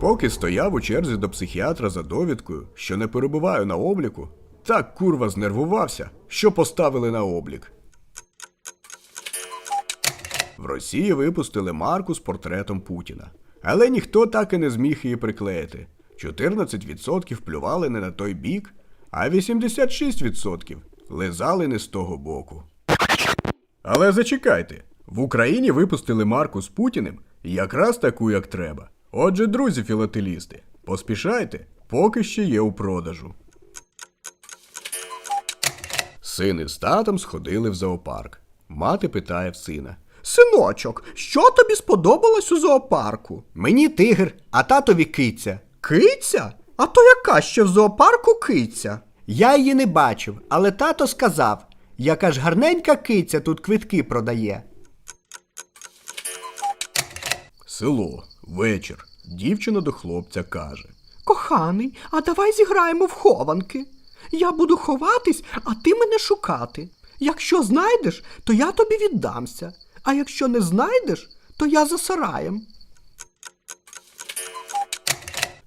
Поки стояв у черзі до психіатра за довідкою, що не перебуваю на обліку, так курва знервувався, що поставили на облік. В Росії випустили марку з портретом Путіна. Але ніхто так і не зміг її приклеїти. 14% плювали не на той бік, а 86% лизали не з того боку. Але зачекайте, в Україні випустили марку з Путіним якраз таку, як треба. Отже, друзі філателісти, поспішайте, поки ще є у продажу. Син із татом сходили в зоопарк. Мати питає в сина. Синочок, що тобі сподобалось у зоопарку? Мені тигр, а татові киця. Киця? А то яка ще в зоопарку киця? Я її не бачив, але тато сказав, яка ж гарненька киця тут квитки продає. Село, вечір. Дівчина до хлопця каже. Коханий, а давай зіграємо в хованки. Я буду ховатись, а ти мене шукати. Якщо знайдеш, то я тобі віддамся. А якщо не знайдеш, то я за сараєм.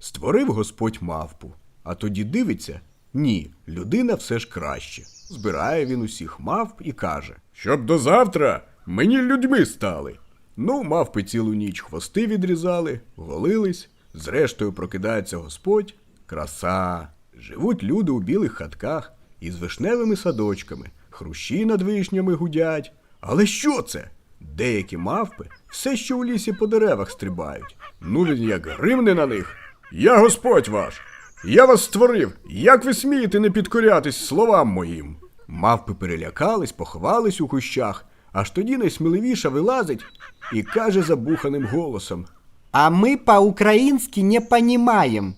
Створив Господь мавпу, а тоді дивиться ні, людина все ж краще. Збирає він усіх мавп і каже: Щоб до завтра мені людьми стали. Ну, мавпи цілу ніч хвости відрізали, голились, зрештою прокидається Господь. Краса. Живуть люди у білих хатках із вишневими садочками, хрущі над вишнями гудять. Але що це? Деякі мавпи все ще у лісі по деревах стрибають. Ну він як гримне на них. Я Господь ваш! Я вас створив! Як ви смієте не підкорятись словам моїм? Мавпи перелякались, поховались у кущах, аж тоді найсміливіша вилазить і каже забуханим голосом. А ми по-українськи не понімаєм.